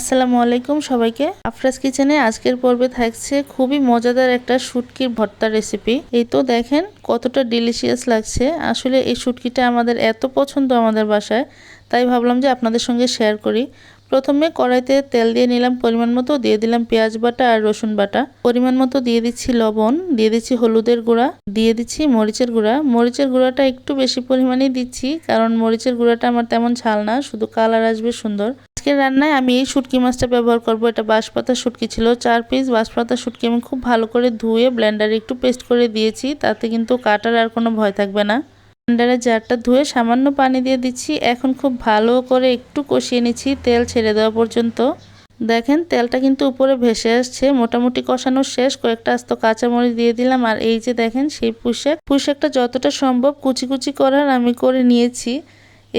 আসসালামু আলাইকুম সবাইকে। আফরাজ কিচেনে আজকের পর্বে থাকছে খুবই মজাদার একটা শুটকির ভর্তা রেসিপি এই তো দেখেন কতটা ডিলিশিয়াস লাগছে। আসলে এই শুটকিটা আমাদের এত পছন্দ আমাদের বাসায়, তাই ভাবলাম যে আপনাদের সঙ্গে শেয়ার করি। প্রথমে কড়াইতে তেল দিয়ে নিলাম পরিমাণ মতো, দিয়ে দিলাম পেঁয়াজ বাটা আর রসুন বাটা। পরিমাণ মতো দিয়ে দিচ্ছি লবণ, দিয়ে দিচ্ছি হলুদের গুঁড়া, দিয়ে দিচ্ছি মরিচের গুঁড়া। মরিচের গুঁড়াটা একটু বেশি পরিমাণেই দিচ্ছি, কারণ মরিচের গুঁড়াটা আমার তেমন ঝাল না, শুধু কালার আসবে সুন্দর। আজকের রান্নায় আমি এই শুটকি মাছটা ব্যবহার করব। এটা বাঁশপাতা শুটকি ছিল, চার পিস বাঁশপাতা শুটকি আমি খুব ভালো করে ধুয়ে ব্লেন্ডারে একটু পেস্ট করে দিয়েছি, তাতে কিন্তু কাটার আর কোনো ভয় থাকবে না। ব্লেন্ডারের জারটা ধুয়ে সামান্য পানি দিয়ে দিচ্ছি, এখন খুব ভালো করে একটু কষিয়ে নিচ্ছি তেল ছেড়ে দেওয়া পর্যন্ত। দেখেন, তেলটা কিন্তু উপরে ভেসে আসছে, মোটামুটি কষানো শেষ, কয়েকটা আস্ত কাঁচামরিচ দিয়ে দিলাম, আর এই যে দেখেন সেই পুষাক পুষাকটা যতটা সম্ভব কুচি কুচি করার আমি করে নিয়েছি।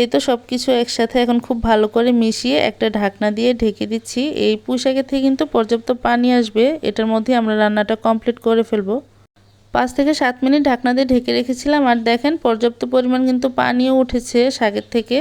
এই তো সব কিছু একসাথে এখন খুব ভালো করে মিশিয়ে একটা ঢাকনা দিয়ে ঢেকে দিচ্ছি। এই পুঁশাকে থেকে কিন্তু পর্যাপ্ত পানি আসবে, এটার মধ্যে আমরা রান্নাটা কমপ্লিট করে ফেলব। পাঁচ থেকে সাত মিনিট ঢাকনা দিয়ে ঢেকে রেখেছিলাম, আর দেখেন পর্যাপ্ত পরিমাণ কিন্তু পানিও উঠেছে শাকের থেকে।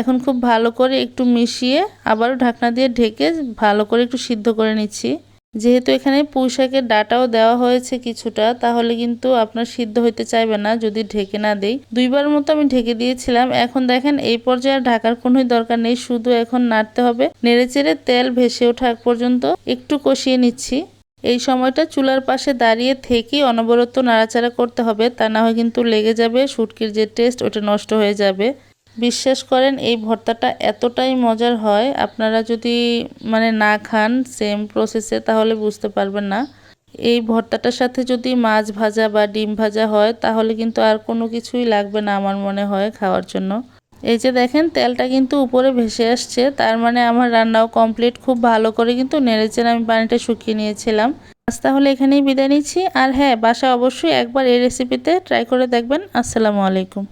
এখন খুব ভালো করে একটু মিশিয়ে আবারও ঢাকনা দিয়ে ঢেকে ভালো করে একটু সিদ্ধ করে নিচ্ছি। যেহেতু এখানে পুঁইশাকের ডাটাও দেওয়া হয়েছে কিছুটা, তাহলে কিন্তু আপনার সিদ্ধ হইতে চাইবে না যদি ঢেকে না দেই। দুইবার মতো আমি ঢেকে দিয়েছিলাম, এখন দেখেন এই পর্যায়ে ঢাকার কোনোই দরকার নেই, শুধু এখন নাড়তে হবে। নেড়েচেড়ে তেল ভেসে ওঠা পর্যন্ত একটু কষিয়ে নিচ্ছি। এই সময়টা চুলার পাশে দাঁড়িয়ে থেকেই অনবরত নাড়াচাড়া করতে হবে, তা না হয় কিন্তু লেগে যাবে শুটকির যে টেস্ট, ওটা নষ্ট হয়ে যাবে। বিশ্বাস করেন, এই ভর্তাটা এতটাই মজার হয়, আপনারা যদি মানে না খান সেম প্রসেসে তাহলে বুঝতে পারবেন না। এই ভর্তাটার সাথে যদি মাছ ভাজা বা ডিম ভাজা হয়, তাহলে কিন্তু আর কোনো কিছুই লাগবে না আমার মনে হয় খাওয়ার জন্য। এই যে দেখেন, তেলটা কিন্তু উপরে ভেসে আসছে, তার মানে আমার রান্নাও কমপ্লিট খুব ভালো করে কিন্তু নেড়েচেড়ে আমি পানিটা শুকিয়ে নিয়েছিলাম। আজ তাহলে এখানেই বিদায় নিচ্ছি, আর হ্যাঁ বাসা অবশ্যই একবার এই রেসিপিতে ট্রাই করে দেখবেন। আসসালামু আলাইকুম।